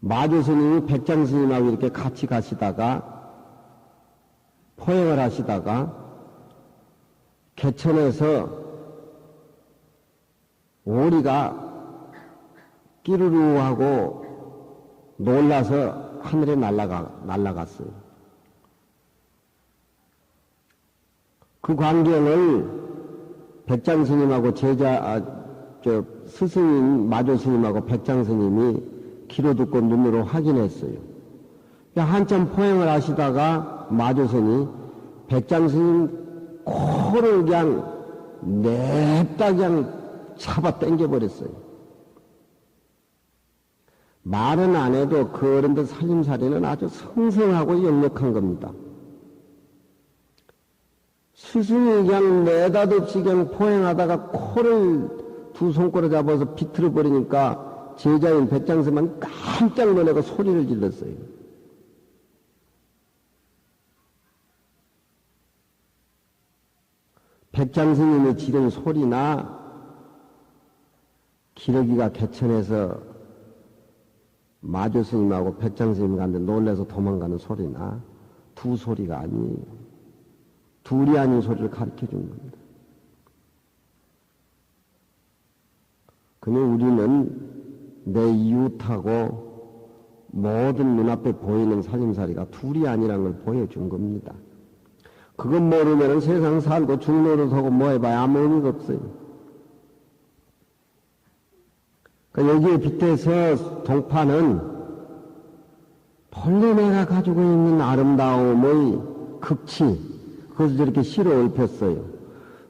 마주 스님이 백장 스님하고 이렇게 같이 가시다가 포행을 하시다가 개천에서 오리가 끼르르 하고 놀라서 하늘에 날아가, 날아갔어요. 그 광경을 백장 스님하고 제자, 아, 저, 스승인 마조 스님하고 백장 스님이 귀로 듣고 눈으로 확인했어요. 한참 포행을 하시다가 마조 스님이 백장 스님 코를 그냥 냅다 그냥 잡아 당겨버렸어요. 말은 안 해도 그 어른들 살림살이는 아주 성성하고 역력한 겁니다. 스승이 그냥 내다없이 그냥 포행하다가 코를 두 손가락 잡아서 비틀어 버리니까 제자인 백장스만 깜짝 놀라고 소리를 질렀어요. 백장스님이 지른 소리나 기러기가 개천에서 마조 스님하고 백장 스님 갔는데 놀래서 도망가는 소리나 두 소리가 아니에요. 둘이 아닌 소리를 가르쳐 준 겁니다. 그러면 우리는 내 이웃하고 모든 눈앞에 보이는 살림살이가 둘이 아니라는 걸 보여준 겁니다. 그건 모르면 세상 살고 중노릇 하고 뭐 해봐야 아무 의미가 없어요. 그러니까 여기에 빗대서 동파는 본래 내가 가지고 있는 아름다움의 극치, 그것을 저렇게 실어 읊혔어요.